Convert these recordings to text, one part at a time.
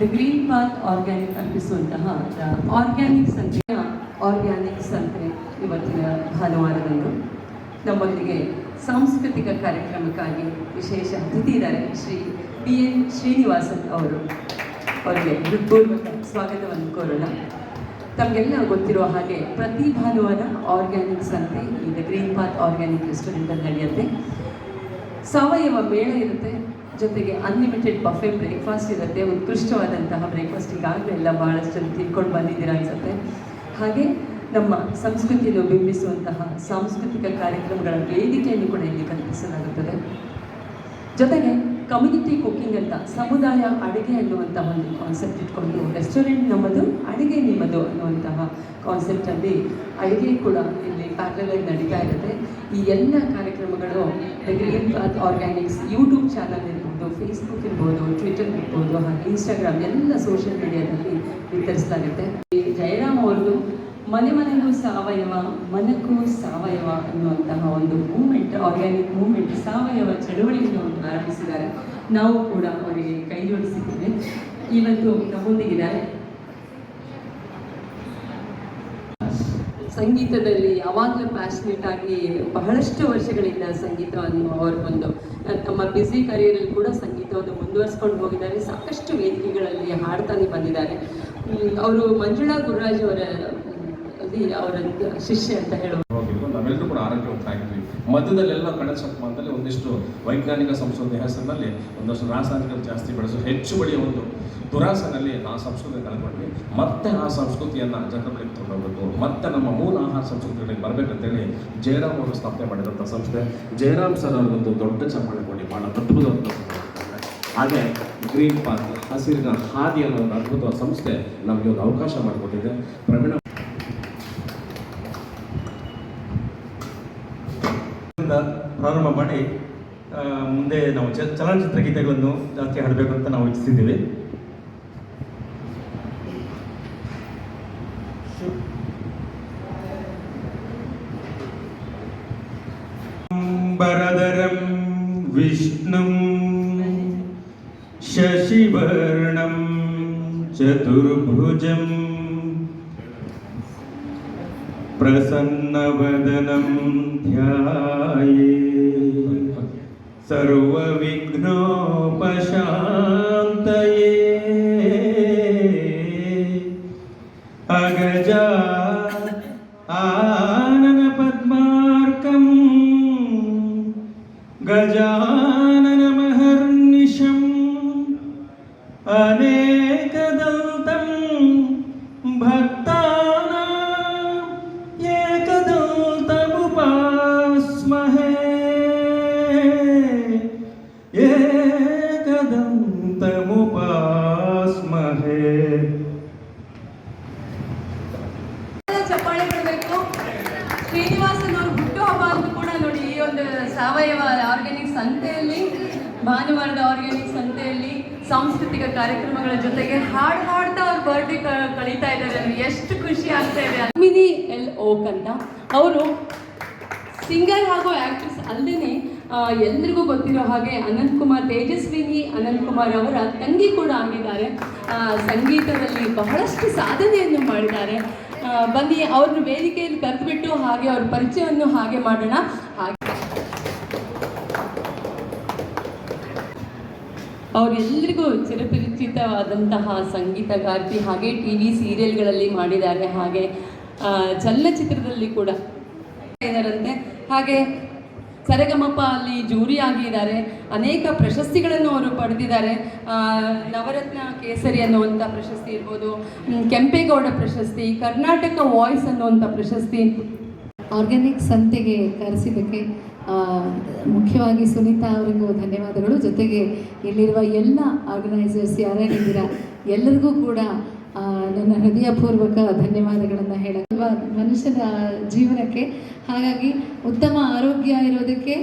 The green path organic ಅರ್ಪಿಸುವಂತಹ organic ಸಂತೆಯ organic ಸಂತೆ ಇವತ್ತಿನ ಭಾನುವಾರದಂದು ನಮ್ಮೊಂದಿಗೆ ಸಾಂಸ್ಕೃತಿಕ ಕಾರ್ಯಕ್ರಮಕ್ಕಾಗಿ ವಿಶೇಷ ಅತಿಥಿ ಇದ್ದಾರೆ. ಶ್ರೀ ಪಿ ಎನ್ ಶ್ರೀನಿವಾಸನ್ ಅವರು. ಅವರಿಗೆ ಹೃತ್ಪೂರ್ವಕ ಸ್ವಾಗತವನ್ನು ಕೋರೋಣ. ತಮಗೆಲ್ಲ ಗೊತ್ತಿರುವ ಹಾಗೆ ಪ್ರತಿ ಭಾನುವಾರ ಆರ್ಗ್ಯಾನಿಕ್ ಸಂತೆ ಈ ದ ಗ್ರೀನ್ ಪಾತ್ ಆರ್ಗ್ಯಾನಿಕ್ ರೆಸ್ಟೋರೆಂಟಲ್ಲಿ ನಡೆಯುತ್ತೆ. ಸಾವಯವ ಮೇಳ ಇರುತ್ತೆ. ಜೊತೆಗೆ ಅನ್ಲಿಮಿಟೆಡ್ ಬಫೆ ಬ್ರೇಕ್ಫಾಸ್ಟ್ ಇರುತ್ತೆ. ಉತ್ಕೃಷ್ಟವಾದಂತಹ ಬ್ರೇಕ್ಫಾಸ್ಟ್ ಈಗಾಗಲೇ ಎಲ್ಲ ಭಾಳಷ್ಟು ಜನ ತಿಳ್ಕೊಂಡು ಬಂದಿದ್ದೀರಾ ಅನ್ಸುತ್ತೆ. ಹಾಗೆ ನಮ್ಮ ಸಂಸ್ಕೃತಿಯನ್ನು ಬಿಂಬಿಸುವಂತಹ ಸಾಂಸ್ಕೃತಿಕ ಕಾರ್ಯಕ್ರಮಗಳ ವೇದಿಕೆಯನ್ನು ಕೂಡ ಇಲ್ಲಿ ಕಲ್ಪಿಸಲಾಗುತ್ತದೆ. ಜೊತೆಗೆ ಕಮ್ಯುನಿಟಿ ಕುಕ್ಕಿಂಗ್ ಅಂತ ಸಮುದಾಯ ಅಡುಗೆ ಅನ್ನುವಂತಹ ಒಂದು ಕಾನ್ಸೆಪ್ಟ್ ಇಟ್ಕೊಂಡು ರೆಸ್ಟೋರೆಂಟ್ ನಮ್ಮದು, ಅಡುಗೆ ನಿಮ್ಮದು ಅನ್ನುವಂತಹ ಕಾನ್ಸೆಪ್ಟಲ್ಲಿ ಅಡುಗೆ ಕೂಡ ಇಲ್ಲಿ ಪ್ಯಾರಲಾಗಿ ನಡೀತಾ ಇರುತ್ತೆ. ಈ ಎಲ್ಲ ಕಾರ್ಯಕ್ರಮಗಳು ಆರ್ಗ್ಯಾನಿಕ್ಸ್ ಯೂಟ್ಯೂಬ್ ಚಾನಲ್ ಇರ್ಬೋದು ಫೇಸ್ಬುಕ್ ಇರ್ಬೋದು ಟ್ವಿಟರ್ ಇರ್ಬೋದು, ಹಾಗೆ ಇನ್ಸ್ಟಾಗ್ರಾಮ್ ಎಲ್ಲ ಸೋಷಿಯಲ್ ಮೀಡಿಯಾದಲ್ಲಿ ವಿತರಿಸಲಾಗುತ್ತೆ ಜಯರಾಮ್ ಅವ್ರದ್ದು ಮನೆ ಮನೆಗೂ ಸಾವಯವ, ಮನಕ್ಕೂ ಸಾವಯವ ಅನ್ನುವಂತಹ ಒಂದು ಮೂಮೆಂಟ್ ಆರ್ಗ್ಯಾನಿಕ್ ಮೂಮೆಂಟ್ ಸಾವಯವ ಚಳುವಳಿಯನ್ನು ಆರಂಭಿಸಿದ್ದಾರೆ. ನಾವು ಕೂಡ ಅವರಿಗೆ ಕೈ ಜೋಡಿಸಿದ್ದೇವೆ. ಇವತ್ತು ನಮ್ಮೊಂದಿಗಿದ್ದಾರೆ. ಸಂಗೀತದಲ್ಲಿ ಯಾವಾಗಲೂ ಪ್ಯಾಷನೇಟ್ ಆಗಿ ಬಹಳಷ್ಟು ವರ್ಷಗಳಿಂದ ಸಂಗೀತವನ್ನು ಅವರು ಒಂದು ತಮ್ಮ ಬ್ಯುಸಿ ಕರಿಯರಲ್ಲಿ ಕೂಡ ಸಂಗೀತವನ್ನು ಮುಂದುವರಿಸ್ಕೊಂಡು ಹೋಗಿದ್ದಾರೆ. ಸಾಕಷ್ಟು ವೇದಿಕೆಗಳಲ್ಲಿ ಹಾಡ್ತಾನೆ ಬಂದಿದ್ದಾರೆ. ಅವರು ಮಂಜುಳಾ ಗುರುರಾಜ್ ಅವರ ಅವರ ಶಿಷ್ಯ ಅಂತ ಹೋಗಿದ್ದು ನಾವೆಲ್ಲರೂ ಕೂಡ ಆರೋಗ್ಯವಂತರಾಗಿದ್ವಿ ಮಧ್ಯದಲ್ಲೆಲ್ಲ ಕಣಸಪ್ಪ ಅಂತಲ್ಲಿ ಒಂದಿಷ್ಟು ವೈಜ್ಞಾನಿಕ ಸಂಶೋಧನೆ ಹೆಸರಿನಲ್ಲಿ ಒಂದಷ್ಟು ರಾಸಾಯನಿಕ ಜಾಸ್ತಿ ಬೆಳೆಸೋ ಹೆಚ್ಚುವಳಿಯ ಒಂದು ದುರಾಸನಲ್ಲಿ ಆ ಸಂಸ್ಕೃತಿ ಕಳ್ಕೊಂಡ್ವಿ. ಮತ್ತೆ ಆ ಸಂಸ್ಕೃತಿಯನ್ನು ಜನರಲ್ಲಿ ತೊಗೊಂಡೋಗ್ಬೇಕು. ಮತ್ತೆ ನಮ್ಮ ಮೂಲ ಆಹಾರ ಸಂಸ್ಕೃತಿಗಳಿಗೆ ಬರಬೇಕಂತೇಳಿ ಜಯರಾಮ್ ಅವರು ಸ್ಥಾಪನೆ ಮಾಡಿದಂಥ ಸಂಸ್ಥೆ. ಜಯರಾಮ್ ಸರ್ ಅವರೊಂದು ದೊಡ್ಡ ಚಪ್ಪಾಳೆ ಕೊಡಿ. ಭಾಳ ಅದ್ಭುತ ಹಾಗೆ ಗ್ರೀನ್ ಪಾರ್ಕ್, ಹಸಿರಿನ ಹಾದಿ ಅನ್ನೋ ಒಂದು ಅದ್ಭುತ ಸಂಸ್ಥೆ ನಮಗೆ ಒಂದು ಅವಕಾಶ ಮಾಡಿಕೊಟ್ಟಿದೆ. ಪ್ರವೀಣ ಪ್ರಾರಂಭ ಮಾಡಿ ಮುಂದೆ ನಾವು ಚ, ಚಲನಚಿತ್ರ ಗೀತೆಗಳನ್ನು ಜಾಸ್ತಿ ಹಾಡಬೇಕು ಅಂತ ನಾವು ಇಚ್ಛಿಸಿದ್ದೀವಿ. ಬರದರಂ ವಿಷ್ಣುಂ, ಶಶಿವರ್ಣಂ, ಚತುರ್ಭುಜಂ प्रसन्नवदनं ध्याये। सर्वविघ्नोपशान्तये। अगजा आननपद्मार्कम्। गजाननमहर्निशम् ಚಪ್ಪಾಳೆ ಕೊಡಬೇಕು. ಶ್ರೀನಿವಾಸನ್ ಅವ್ರ ಹುಟ್ಟುಹಬ್ಬ ಕೂಡ ನೋಡಿ ಈ ಒಂದು ಸಾವಯವ ಆರ್ಗ್ಯಾನಿಕ್ ಸಂತೆಯಲ್ಲಿ, ಭಾನುವಾರದ ಆರ್ಗ್ಯಾನಿಕ್ ಸಂತೆಯಲ್ಲಿ ಸಾಂಸ್ಕೃತಿಕ ಕಾರ್ಯಕ್ರಮಗಳ ಜೊತೆಗೆ ಹಾಡು ಹಾಡ್ತಾ ಅವ್ರ ಬರ್ಡೇ ಕಳೀತಾ ಇದ್ದಾರೆ ಅಂದ್ರೆ ಎಷ್ಟು ಖುಷಿ ಆಗ್ತಾ ಇದೆ ಎಲ್ ಓಕ್ ಅಂತ. ಅವರು ಸಿಂಗರ್ ಹಾಗೂ ಆಕ್ಟ್ರೆಸ್ ಅಲ್ಲದೆ ಎಲ್ರಿಗೂ ಗೊತ್ತಿರೋ ಹಾಗೆ ಅನಂತ್ ಕುಮಾರ್, ತೇಜಸ್ವಿನಿ, ಅನಂತ್ ಕುಮಾರ್ ಅವರ ತಂಗಿ ಕೂಡ ಆಗಿದ್ದಾರೆ. ಸಂಗೀತದಲ್ಲಿ ಬಹಳಷ್ಟು ಸಾಧನೆಯನ್ನು ಮಾಡಿದ್ದಾರೆ. ಬನ್ನಿ, ಅವ್ರನ್ನ ವೇದಿಕೆಯಲ್ಲಿ ಕರೆದುಬಿಟ್ಟು ಹಾಗೆ ಅವ್ರ ಪರಿಚಯವನ್ನು ಹಾಗೆ ಮಾಡೋಣ. ಹಾಗೆ ಅವರೆಲ್ಲರಿಗೂ ಚಿರಪರಿಚಿತವಾದಂತಹ ಸಂಗೀತಗಾರ್ತಿ ಹಾಗೆ ಟಿ ವಿ ಸೀರಿಯಲ್ಗಳಲ್ಲಿ ಮಾಡಿದ್ದಾರೆ ಹಾಗೆ ಚಲನಚಿತ್ರದಲ್ಲಿ ಕೂಡ. ಇದ್ದಾರಂತೆ ಹಾಗೆ ಸರಗಮಪ ಅಲ್ಲಿ ಜೂರಿ ಆಗಿದ್ದಾರೆ ಅನೇಕ ಪ್ರಶಸ್ತಿಗಳನ್ನು ಅವರು ಪಡೆದಿದ್ದಾರೆ. ನವರತ್ನ ಕೇಸರಿ ಅನ್ನುವಂಥ ಪ್ರಶಸ್ತಿ ಇರ್ಬೋದು ಕೆಂಪೇಗೌಡ ಪ್ರಶಸ್ತಿ, ಕರ್ನಾಟಕ ವಾಯ್ಸ್ ಅನ್ನುವಂಥ ಪ್ರಶಸ್ತಿ ಆರ್ಗ್ಯಾನಿಕ್ ಸಂತೆಗೆ ಕರೆಸಿದ್ದಕ್ಕೆ ಮುಖ್ಯವಾಗಿ ಸುನೀತಾ ಅವರಿಗೂ ಧನ್ಯವಾದಗಳು. ಜೊತೆಗೆ ಇಲ್ಲಿರುವ ಎಲ್ಲ ಆರ್ಗನೈಸರ್ಸ್ ಯಾರ್ಯಾರಿದ್ದೀರಾ, ಎಲ್ಲರಿಗೂ ಕೂಡ ನನ್ನ ಹೃದಯಪೂರ್ವಕ ಧನ್ಯವಾದಗಳನ್ನು ಹೇಳಲ್ವಾ ಮನುಷ್ಯನ ಜೀವನಕ್ಕೆ ಹಾಗಾಗಿ ಉತ್ತಮ ಆರೋಗ್ಯ ಇರೋದಕ್ಕೆ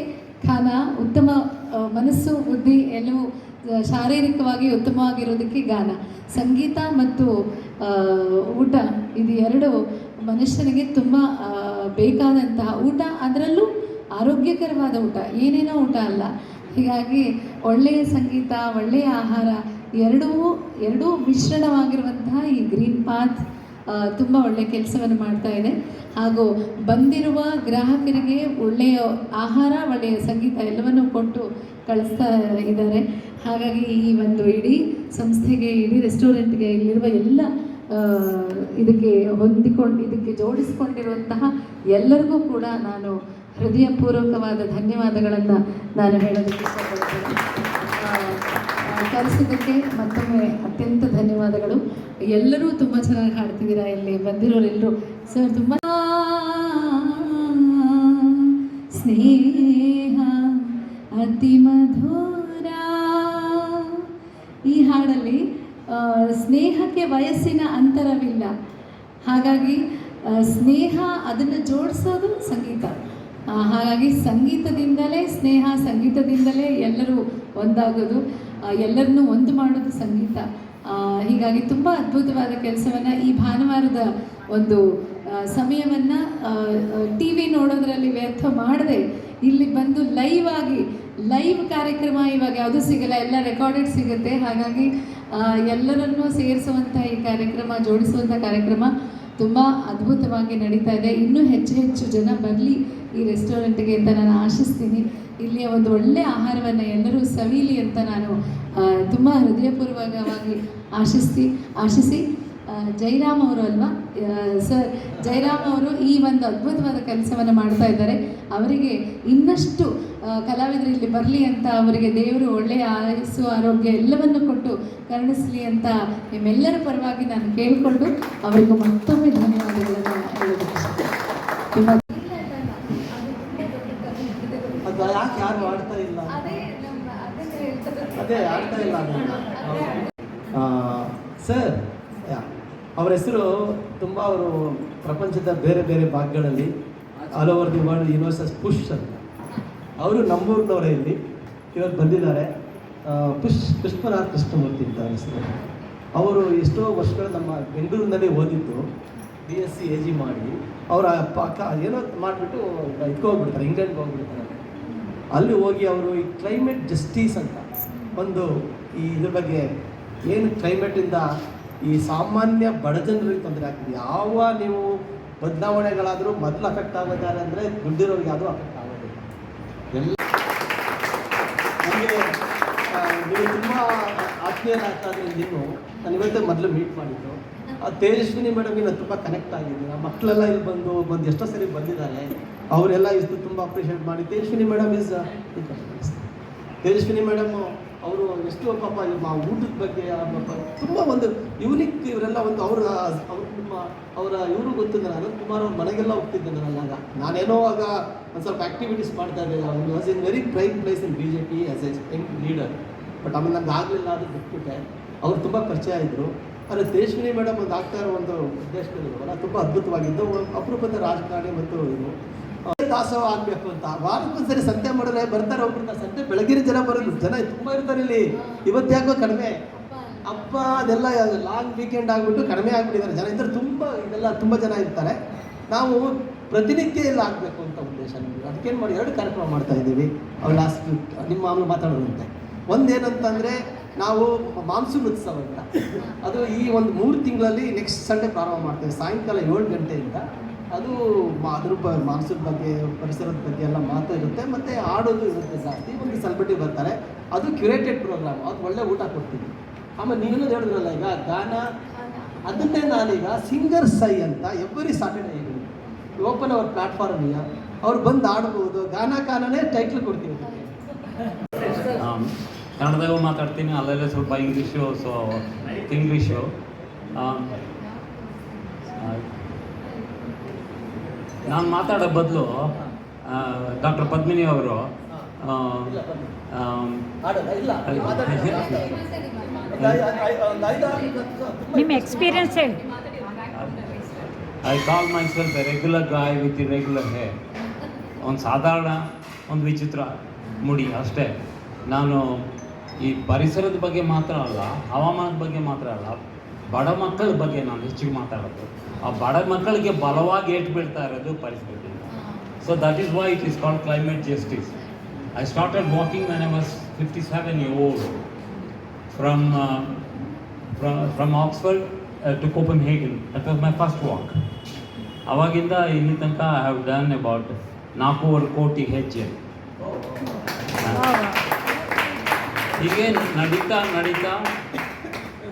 ಖಾನ ಉತ್ತಮ ಮನಸ್ಸು, ಬುದ್ಧಿ ಎಲ್ಲವೂ ಶಾರೀರಿಕವಾಗಿ ಉತ್ತಮವಾಗಿರೋದಕ್ಕೆ ಗಾನ. ಸಂಗೀತ ಮತ್ತು ಊಟ ಇದು ಎರಡು ಮನುಷ್ಯನಿಗೆ ತುಂಬ ಬೇಕಾದಂತಹ ಊಟ. ಅದರಲ್ಲೂ ಆರೋಗ್ಯಕರವಾದ ಊಟ. ಏನೇನೋ ಊಟ ಅಲ್ಲ. ಹೀಗಾಗಿ ಒಳ್ಳೆಯ ಸಂಗೀತ, ಒಳ್ಳೆಯ ಆಹಾರ ಎರಡೂ ಎರಡೂ ಮಿಶ್ರಣವಾಗಿರುವಂತಹ ಈ ಗ್ರೀನ್ ಪಾತ್ ತುಂಬ ಒಳ್ಳೆಯ ಕೆಲಸವನ್ನು ಮಾಡ್ತಾ ಇದೆ. ಹಾಗೂ ಬಂದಿರುವ ಗ್ರಾಹಕರಿಗೆ ಒಳ್ಳೆಯ ಆಹಾರ, ಒಳ್ಳೆಯ ಸಂಗೀತ ಎಲ್ಲವನ್ನು ಕೊಟ್ಟು ಕಳಿಸ್ತಾ ಇದ್ದಾರೆ. ಹಾಗಾಗಿ ಈ ಒಂದು ಇಡೀ ಸಂಸ್ಥೆಗೆ, ಇಡೀ ರೆಸ್ಟೋರೆಂಟ್ಗೆ ಇಲ್ಲಿರುವ ಎಲ್ಲ ಇದಕ್ಕೆ ಹೊಂದಿಕೊಂಡು, ಇದಕ್ಕೆ ಜೋಡಿಸಿಕೊಂಡಿರುವಂತಹ ಎಲ್ಲರಿಗೂ ಕೂಡ ನಾನು ಹೃದಯಪೂರ್ವಕವಾದ ಧನ್ಯವಾದಗಳನ್ನು ನಾನು ಹೇಳೋದಕ್ಕೆ ಇಷ್ಟಪಡ್ತೇನೆ. ಕರೆಸಿದ್ದಕ್ಕೆ ಮತ್ತೊಮ್ಮೆ ಅತ್ಯಂತ ಧನ್ಯವಾದಗಳು. ಎಲ್ಲರೂ ತುಂಬ ಚೆನ್ನಾಗಿ ಹಾಡ್ತಿದ್ದೀರಾ ಇಲ್ಲಿ ಬಂದಿರೋರೆಲ್ಲರೂ ಸರ್, ತುಂಬ ಸ್ನೇಹ, ಅತಿ ಮಧುರ. ಈ ಹಾಡಲ್ಲಿ ಸ್ನೇಹಕ್ಕೆ ವಯಸ್ಸಿನ ಅಂತರವಿಲ್ಲ. ಹಾಗಾಗಿ ಸ್ನೇಹ ಅದನ್ನು ಜೋಡಿಸೋದು ಸಂಗೀತ. ಹಾಗಾಗಿ ಸಂಗೀತದಿಂದಲೇ, ಸ್ನೇಹ ಸಂಗೀತದಿಂದಲೇ ಎಲ್ಲರೂ ಒಂದಾಗೋದು. ಎಲ್ಲರನ್ನೂ ಒಂದು ಮಾಡೋದು ಸಂಗೀತ. ಹೀಗಾಗಿ ತುಂಬ ಅದ್ಭುತವಾದ ಕೆಲಸವನ್ನು ಈ ಭಾನುವಾರದ ಒಂದು ಸಮಯವನ್ನು ಟಿ ವಿ ನೋಡೋದ್ರಲ್ಲಿ ವ್ಯರ್ಥ ಮಾಡದೆ ಇಲ್ಲಿ ಬಂದು ಲೈವ್ ಆಗಿ ಲೈವ್ ಕಾರ್ಯಕ್ರಮ ಇವಾಗ ಯಾವುದೂ ಸಿಗಲ್ಲ, ಎಲ್ಲ ರೆಕಾರ್ಡೆಡ್ ಸಿಗುತ್ತೆ. ಹಾಗಾಗಿ ಎಲ್ಲರನ್ನೂ ಸೇರಿಸುವಂಥ ಈ ಕಾರ್ಯಕ್ರಮ ಜೋಡಿಸುವಂಥ ಕಾರ್ಯಕ್ರಮ ತುಂಬ ಅದ್ಭುತವಾಗಿ ನಡೀತಾ ಇದೆ. ಇನ್ನೂ ಹೆಚ್ಚು ಹೆಚ್ಚು ಜನ ಬರಲಿ ಈ ರೆಸ್ಟೋರೆಂಟ್ಗೆ ಅಂತ ನಾನು ಆಶಿಸ್ತೀನಿ. ಇಲ್ಲಿಯ ಒಂದು ಒಳ್ಳೆಯ ಆಹಾರವನ್ನು ಎಲ್ಲರೂ ಸವಿಯಲಿ ಅಂತ ನಾನು ತುಂಬ ಹೃದಯಪೂರ್ವಕವಾಗಿ ಆಶಿಸಿ ಆಶಿಸಿ ಜೈರಾಮ್ ಅವರು ಅಲ್ವಾ? ಸರ್, ಜೈರಾಮ್ ಅವರು ಈ ಒಂದು ಅದ್ಭುತವಾದ ಕೆಲಸವನ್ನು ಮಾಡ್ತಾ ಇದ್ದಾರೆ. ಅವರಿಗೆ ಇನ್ನಷ್ಟು ಕಲಾವಿದರು ಇಲ್ಲಿ ಬರಲಿ ಅಂತ ಅವರಿಗೆ ದೇವರು ಒಳ್ಳೆಯ ಆಯಸ್ಸು, ಆರೋಗ್ಯ ಎಲ್ಲವನ್ನು ಕೊಟ್ಟು ಕರುಣಿಸಲಿ ಅಂತ ನಿಮ್ಮೆಲ್ಲರ ಪರವಾಗಿ ನಾನು ಕೇಳಿಕೊಂಡು ಅವರಿಗೂ ಮತ್ತೊಮ್ಮೆ ಧನ್ಯವಾದಗಳನ್ನು ತುಂಬ ಅದು ಯಾಕೆ ಯಾರು ಆಡ್ತಾ ಇಲ್ಲ? ಅದೇ ಆಡ್ತಾ ಇಲ್ಲ ಸರ್ ಅವರ ಹೆಸರು ತುಂಬ ಅವರು ಪ್ರಪಂಚದ ಬೇರೆ ಬೇರೆ ಭಾಗಗಳಲ್ಲಿ all over the world universes push ಅಂತ. ಅವರು ನಮ್ಮೂರಿನವರೇ ಇಲ್ಲಿ. ಇವತ್ತು ಬಂದಿದ್ದಾರೆ. ಪುಷ್ ಪುಷ್ಪನಾಥ್ ಕೃಷ್ಣಮೂರ್ತಿ ಅಂತ ಅವ್ರ ಹೆಸರು. ಅವರು ಎಷ್ಟೋ ವರ್ಷಗಳು ನಮ್ಮ ಬೆಂಗಳೂರಿನಲ್ಲಿ ಓದಿದ್ದು B S C A G ಮಾಡಿ. ಅವರ ಪಾಕ ಅಕ್ಕ ಏನೋ ಮಾಡಿಬಿಟ್ಟು ಇದಕ್ಕೆ ಹೋಗ್ಬಿಡ್ತಾರೆ ಇಂಗ್ಲೆಂಡ್ಗೆ ಹೋಗ್ಬಿಡ್ತಾರೆ. ಅಲ್ಲಿ ಹೋಗಿ ಅವರು ಈ ಕ್ಲೈಮೇಟ್ ಜಸ್ಟಿಸ್ ಅಂತ ಒಂದು ಈ ಇದ್ರ ಬಗ್ಗೆ ಏನು ಕ್ಲೈಮೇಟಿಂದ ಈ ಸಾಮಾನ್ಯ ಬಡ ಜನರಿಗೆ ತೊಂದರೆ ಆಗ್ತದೆ. ಯಾವ ನೀವು ಬದಲಾವಣೆಗಳಾದರೂ ಮೊದಲು ಅಫೆಕ್ಟ್ ಆಗೋದಾರೆ ಅಂದರೆ ದುಡ್ಡಿರೋರಿಗೆ ಯಾವುದು ಅಫೆಕ್ಟ್ ಆಗೋದಿಲ್ಲ. ಎಲ್ಲ ನನಗೆ ನೀವು ತುಂಬ ಆತ್ಮೀಯರಾಗ್ತಾ ಇದ್ರೆ ನೀನು ಇವತ್ತೇ ಮೊದಲು ಮೀಟ್ ಮಾಡಿದ್ದು. ಆ ತೇಜಸ್ವಿನಿ ಮೇಡಮ್ಗೆ ನಾನು ತುಂಬ ಕನೆಕ್ಟ್ ಆಗಿದ್ದೀನಿ. ಮಕ್ಕಳೆಲ್ಲ ಇಲ್ಲಿ ಬಂದು ಬಂದು ಎಷ್ಟೋ ಸರಿ ಬಂದಿದ್ದಾರೆ. ಅವರೆಲ್ಲ ಇಷ್ಟು ತುಂಬ ಅಪ್ರಿಷಿಯೇಟ್ ಮಾಡಿ. Tejaswini madam is Tejaswini madam ಅವರು ಎಷ್ಟು ಪಾಪ ಊಟದ ಬಗ್ಗೆ ತುಂಬ ಒಂದು ಯೂನಿಕ್ ಇವರೆಲ್ಲ ಒಂದು ಅವರ ಅವ್ರ ತುಂಬ ಅವರ, ಇವರು ಗೊತ್ತಿದ್ದ ನಾನು ಕುಮಾರ್ ಅವ್ರ ಮನೆಗೆಲ್ಲ ಹೋಗ್ತಿದ್ದೆ ನಾನು ನಾನೇನೋ ಆಗ ಒಂದು ಸ್ವಲ್ಪ ಆ್ಯಕ್ಟಿವಿಟೀಸ್ ಮಾಡ್ತಾ ಇದ್ದೆ. Was in very prime place in B J P as a young leader but ಆಮೇಲೆ ನಂಗೆ ಆಗಲಿಲ್ಲ, ಅದು ಬಿಟ್ಬಿಟ್ಟೆ. ಅವ್ರು ತುಂಬ ಪರಿಚಯ ಇದ್ದರು ಆದರೆ ತೇಜಸ್ವಿನಿ ಮೇಡಮ್ ಒಂದು ಆಗ್ತಾ ಇರೋ ಒಂದು ಉದ್ದೇಶಗಳಿರುವಲ್ಲ ತುಂಬ ಅದ್ಭುತವಾಗಿದ್ದು. ಒಂದು ಅಪರೂಪದ ರಾಜಕಾರಣಿ ಮತ್ತು ಇದು. ದಾಸೋಹ ಆಗ್ಬೇಕು ಅಂತ. ವಾರಕ್ಕೊಂದ್ಸರಿ ಸಂತೆ ಮಾಡಿದ್ರೆ ಬರ್ತಾರೆ ಒಬ್ರು ಸಂತೆ ಬೆಳಗಿನ ಜನ ಬರೋದು ಜನ ತುಂಬ ಇರ್ತಾರೆ ಇಲ್ಲಿ. ಇವತ್ತು ಯಾಕೋ ಕಡಿಮೆ. ಅಪ್ಪ, ಅದೆಲ್ಲ ಲಾಂಗ್ ವೀಕೆಂಡ್ ಆಗಿಬಿಟ್ಟು ಕಡಿಮೆ ಆಗಿಬಿಟ್ಟಿದ್ದಾರೆ. ಜನ ಇದ್ರೆ ತುಂಬ, ಇದೆಲ್ಲ ತುಂಬ ಜನ ಇರ್ತಾರೆ. ನಾವು ಪ್ರತಿನಿತ್ಯ ಎಲ್ಲ ಆಗಬೇಕು ಅಂತ ಉದ್ದೇಶ ನಮಗೆ. ಅದಕ್ಕೇನು ಮಾಡಿ, ಎರಡು ಕಾರ್ಯಕ್ರಮ ಮಾಡ್ತಾ ಇದ್ದೀವಿ. ಅವ್ರು ಲಾಸ್ಟ್ ನಿಮ್ಮ ಆಮೇಲೆ ಮಾತಾಡೋದಂತೆ. ಒಂದೇನಂತಂದರೆ, ನಾವು ಮಾನ್ಸೂನ್ ಉತ್ಸವ ಅಂತ. ಅದು ಈ ಒಂದು ಮೂರು ತಿಂಗಳಲ್ಲಿ ನೆಕ್ಸ್ಟ್ ಸಂಡೇ ಪ್ರಾರಂಭ ಮಾಡ್ತೇವೆ. ಸಾಯಂಕಾಲ ಏಳು ಗಂಟೆಯಿಂದ ಅದು ಅದ್ರ ಬ ಮಾನ್ಸೂನ್ ಬಗ್ಗೆ, ಪರಿಸರದ ಬಗ್ಗೆ ಎಲ್ಲ ಮಾತು ಇರುತ್ತೆ. ಮತ್ತು ಆಡೋದು ಇರುತ್ತೆ ಜಾಸ್ತಿ. ಒಂದು ಸೆಲೆಬ್ರಿಟಿ ಬರ್ತಾರೆ. ಅದು ಕ್ಯೂರೇಟೆಡ್ ಪ್ರೋಗ್ರಾಮ್ ಅದು ಒಳ್ಳೆ ಊಟ ಕೊಡ್ತೀವಿ ಆಮೇಲೆ ನೀನು ಹೇಳಿದ್ರಲ್ಲ ಈಗ, ಗಾನ. ಅದನ್ನೇ ನಾನೀಗ ಸಿಂಗರ್ ಸೈ ಅಂತ every Saturday open our platform ಈಗ ಅವ್ರು ಬಂದು ಆಡ್ಬೋದು ಗಾನ ಕಾನನೇ ಟೈಟ್ಲ್ ಕೊಡ್ತೀವಿ ಕನ್ನಡದಾಗೂ ಮಾತಾಡ್ತೀನಿ. ಅಲ್ಲೆಲ್ಲ ಸ್ವಲ್ಪ ಇಂಗ್ಲೀಷು ಸೊ ಇಂಗ್ಲೀಷು ನಾನು ಮಾತಾಡೋ ಬದಲು ಡಾಕ್ಟರ್ ಪದ್ಮಿನಿ ಅವರು ನಿಮ್ಮ ಎಕ್ಸ್ಪೀರಿಯನ್ಸ್ ಹೇಳಿ. I call myself a regular guy with regular hey ಒಂದು ಸಾಧಾರಣ ಒಂದು ವಿಚಿತ್ರ ಮುಡಿ ಅಷ್ಟೇ. ನಾನು ಈ ಪರಿಸರದ ಬಗ್ಗೆ ಮಾತ್ರ ಅಲ್ಲ ಹವಾಮಾನದ ಬಗ್ಗೆ ಮಾತ್ರ ಅಲ್ಲ ಬಡ ಮಕ್ಕಳ ಬಗ್ಗೆ ನಾನು ಹೆಚ್ಚಿಗೆ ಮಾತಾಡೋದು. ಆ ಬಡ ಮಕ್ಕಳಿಗೆ ಬಲವಾಗಿ ಏಟ್ ಬೀಳ್ತಾ ಇರೋದು ಪರಿಸ್ಥಿತಿ. So that is why it is called climate justice I started walking when I was fifty seven year old from from Oxford to Copenhagen that was my first walk ಅವಾಗಿಂದ ಇಲ್ಲಿ ತನಕ ಐ ಹ್ಯಾವ್ ಡನ್ ಅಬೌಟ್ ನಾಲ್ಕೂವರೆ ಕೋಟಿ ಹೆಜ್ಜೆ. ಹೀಗೆ ನಡೀತಾ ನಡೀತಾ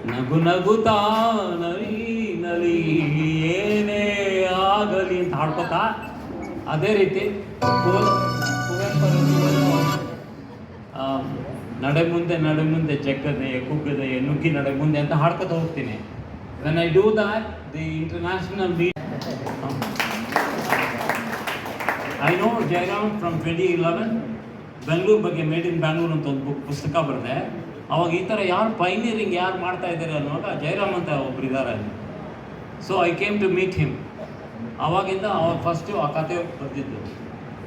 ನಗು ನಗುತ್ತಾ ನಲಿ ನಲಿ ಏನೇ ಆಗಲಿ ಅಂತ ಹಾಡ್ಕೋತಾ ಅದೇ ರೀತಿ ನಡೆ ಮುಂದೆ ನಡೆ ಮುಂದೆ ಜಗ್ಗದೆ ಕುಗ್ಗದೆ ನುಗ್ಗಿ ನಡೆ ಮುಂದೆ ಅಂತ ಹಾಡ್ಕೋತ ಹೋಗ್ತೀನಿ. When I do that the international meet I know Jayaram from twenty eleven Bengaluru ಬಗ್ಗೆ ಮೇಡ್ ಇನ್ ಬ್ಯಾಂಗ್ಳೂರ್ ಅಂತ ಒಂದು ಬುಕ್ ಪುಸ್ತಕ ಬರೆದೆ. ಅವಾಗ ಈ ಥರ ಯಾರು ಪೈನಿಯರಿಂಗ್ ಯಾರು ಮಾಡ್ತಾ ಇದ್ದಾರೆ ಅನ್ನುವಾಗ ಜಯರಾಮ್ ಅಂತ ಒಬ್ರು ಇದ್ದಾರೆ ಅಲ್ಲಿ. So I came to meet him ಅವಾಗಿಂದ ಅವಾಗ ಫಸ್ಟು ಆ ಕತೆ ಬರೆದಿದ್ದು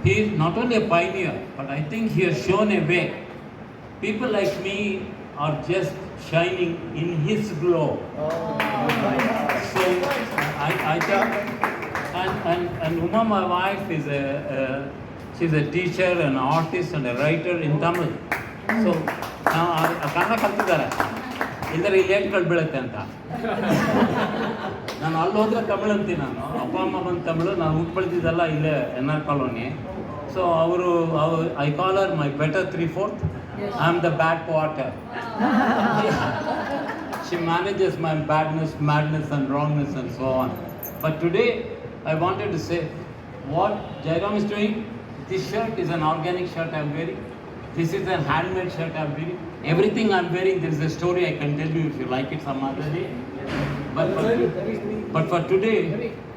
he is not only a pioneer but I think he has shown a way people like me are just shining in his glow So I, I think, and, and, and Uma, my wife, is a, uh, she's a teacher, an artist, and a writer in Tamil. So ನಾವು ಆ- ಕನ್ನಡ ಕಲ್ತಿದ್ದಾರೆ. ಇಲ್ಲದ್ರೆ ಇಲ್ಲಿ ಕಳ್ ಬೀಳುತ್ತೆ ಅಂತ. ನಾನು ಅಲ್ಲಿ ಹೋದ್ರೆ ತಮಿಳು ಅಂತೀನಿ ನಾನು. ಅಪ್ಪ ಅಮ್ಮ ಬಂದು ತಮಿಳು ನಾನು ಹುಟ್ಟು ಬೆಳೆದಿದ್ದಲ್ಲ ಇಲ್ಲೇ ಎನ್ ಆರ್ ಕಾಲೋನಿ. ಸೊ ಅವರು I call her my better three fourth I am the bad quarter manages my badness madness madness, wrongness wrongness, and on but today I wanted to say what Jairam is doing this shirt is an organic shirt I am wearing. This is a handmade shirt I'm wearing. Everything I'm wearing, there is a story I can tell you if you like it some other day. But for, but for today,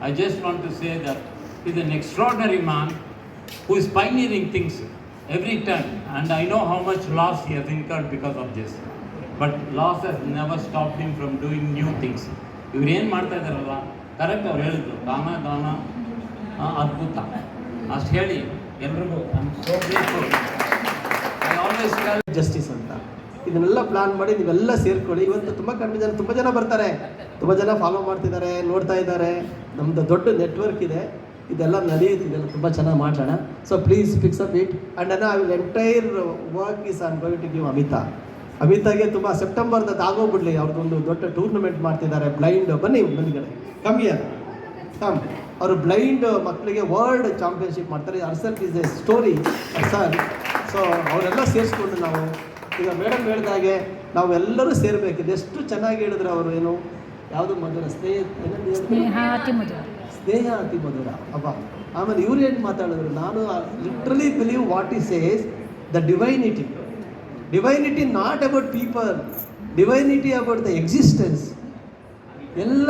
I just want to say that he's an extraordinary man who is pioneering things every time. And I know how much loss he has incurred because of this. But loss has never stop him from doing new things ಇವ್ರು ಏನು ಮಾಡ್ತಾ ಇದ್ದಾರಲ್ಲ correct ಅವ್ರು ಹೇಳಿದ್ರು ದಾನ ದಾನ ಆ, ಅದ್ಭುತ ಅಷ್ಟು ಹೇಳಿ ಎಲ್ರಿಗೂ ಐ ಆಲ್ವೇಸ್ ಟೆಲ್ ಜಸ್ಟಿಸ್ ಅಂತ. ಇದನ್ನೆಲ್ಲ ಪ್ಲಾನ್ ಮಾಡಿ ನೀವೆಲ್ಲ ಸೇರ್ಕೊಳ್ಳಿ. ಇವತ್ತು ತುಂಬ ಕಡಿಮೆ ಜನ, ತುಂಬ ಜನ ಬರ್ತಾರೆ. ತುಂಬ ಜನ ಫಾಲೋ ಮಾಡ್ತಿದ್ದಾರೆ, ನೋಡ್ತಾ ಇದ್ದಾರೆ. ನಮ್ಮದು ದೊಡ್ಡ ನೆಟ್ವರ್ಕ್ ಇದೆ. ಇದೆಲ್ಲ ನಡೆಯುತ್ತೆ ಇದೆಲ್ಲ ತುಂಬ ಚೆನ್ನಾಗಿ ಮಾಡೋಣ so please fix up it and I will entire work is on going to give Amita ಅಮಿತಾಗೆ ತುಂಬ ಸೆಪ್ಟೆಂಬರ್ದು ಆಗೋಗ್ಬಿಡ್ಲಿ. ಅವ್ರದ್ದೊಂದು ದೊಡ್ಡ ಟೂರ್ನಮೆಂಟ್ ಮಾಡ್ತಿದ್ದಾರೆ. ಬ್ಲೈಂಡ್ ಬನ್ನಿ ಬಂದ್ಗಡೆ ಕಮ್ಮಿ ಕಮ್ ಅವರು ಬ್ಲೈಂಡ್ ಮಕ್ಕಳಿಗೆ ವರ್ಲ್ಡ್ ಚಾಂಪಿಯನ್ಶಿಪ್ ಮಾಡ್ತಾರೆ. ಅರ್ಸಲ್ is a story sir so ಅವರೆಲ್ಲ ಸೇರಿಸ್ಕೊಂಡು ನಾವು ಈಗ ಮೇಡಮ್ ಹೇಳಿದಾಗೆ ನಾವೆಲ್ಲರೂ ಸೇರಬೇಕಿದೆ ಸೇರಬೇಕು. ಎಷ್ಟು ಚೆನ್ನಾಗಿ ಹೇಳಿದ್ರು ಅವರು ಏನು? ಯಾವುದು ಮಧುರ? ಸ್ನೇಹ? ಸ್ನೇಹ ಅತಿ ಮಧುರ. ಸ್ನೇಹ ಅತಿ ಮಧುರ. ಅಬ್ಬಾ. ಆಮೇಲೆ ಇವ್ರು ಏನು ಮಾತಾಡಿದ್ರು? ನಾನು literally believe what is says the divinity divinity not about people divinity about the existence ಎಲ್ಲ